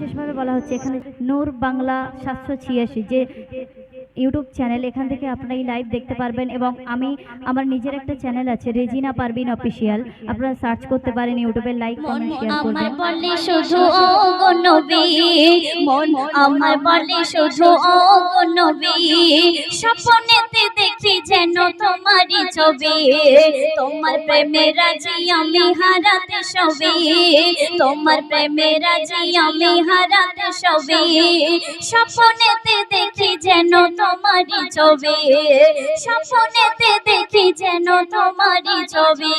বিশেষভাবে বলা হচ্ছে এখানে নূর বাংলা সাতশো ছিয়াশি যে ইউটিউব চ্যানেল এখান থেকে আপনারা এই লাইভ দেখতে পারবেন এবং আমি আমার নিজের একটা চ্যানেল আছে রেজিনা পারবিন অফিসিয়াল আপনারা সার্চ করতে পারেন ইউটিউবে লাইক মন কমেন্ট শেয়ার আমার করবেন বলে শুধু ও নবী। মন আমার বলে শুধু ও নবী। স্বপ্নেতে দেখি যেন তোমারই ছবি। তোমার প্রেমে রাজি আমি হারাতে সবে তোমার প্রেমে রাজি আমি হারাতে সবে। স্বপ্নেতে দেখি যেন তোমারই ছবি। স্বপ্নেতে দেখি যেন তোমারই ছবি।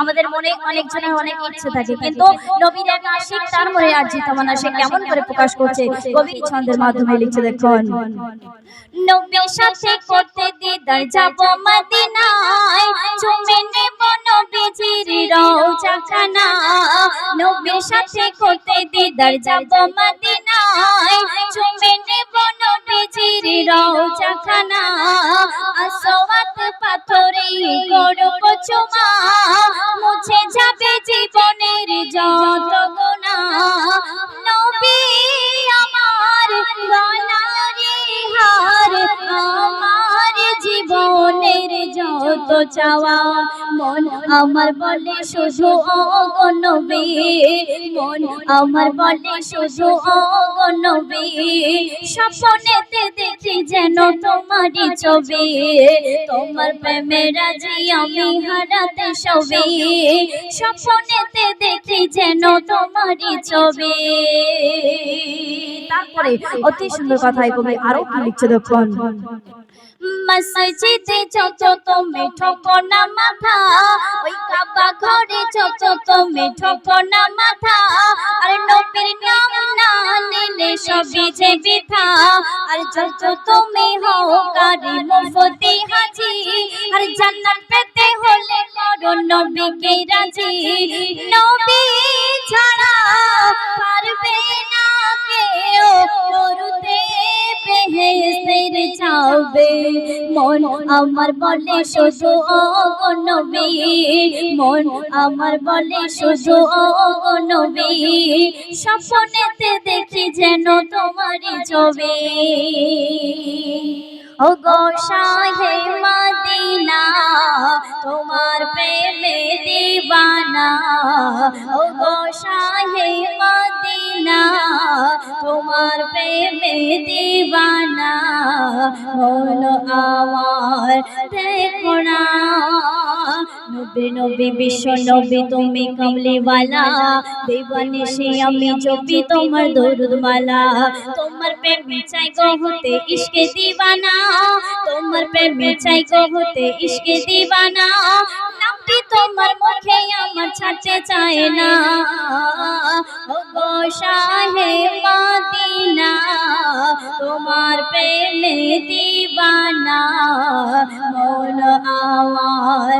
আমাদের মনে অনেক জনের অনেক ইচ্ছে থাকে, কিন্তু নবীর এক আশিক তার মনে আর্জিত তামান্না সে কেমন করে প্রকাশ করছে? কবি ছন্দের মাধ্যমে লিখছে দেখুন। নবীর সাথে করতে দিদার চুমে নেব নবীজির রওজাখানা নবীর সাথে করতে দিদার যাব মদিনায়। চুমে নেব নবীজির রওজাখানা। আসওয়াত চাওয়া মন আমার বলে, শুধু গো মন আমার বলে, শুধু নবী। স্বপ্নেতে দেখি যেন তোমারই ছবি। তোমার প্রেমে রাজি আমি হারাতে সবে। স্বপ্নেতে দেখি যেন তোমারই ছবি। তারপরে অতি সুন্দর কথাই কবি আরও লিখছে দেখুন? মসজিদে যত তুমি ঠোকো না মাথা। ওই কাবা ঘরে যত তুমি ঠোকো না মাথা। আর নবীর নাম না নিলে সবই যে বৃথা। আর যত তুমি হও কারি মুফতি হাজি, আর জান্নাত পেতে হলে করো নবীকে রাজি। নবী চাবে মন আমার বলে শুধু, ও নবী। মন আমার বলে শুধু, ও নবী। স্বপ্নেতে দেখি যেন তোমারই ছবি। ও গো শাহে মদিনা, তোমার প্রেমে দিবানা। ও গো শাহে তোমার প্রেমে দিবানা, মন আমার দেখো না। নবী নবী, বিশ্ব নবী, তুমি কমলিওয়ালা দেবানে সে আমি জপি তোমার দরুদ মালা তোমার প্রেমে চাই গো হতে ইশকে দিবানা, তোমার প্রেমে চাই গো হতে ইশকে দিবানা। তোমার মুখে আমার ছাড়তে চায় না। ও গো শাহে মদিনা তোমার প্রেমে দিবানা মন আমার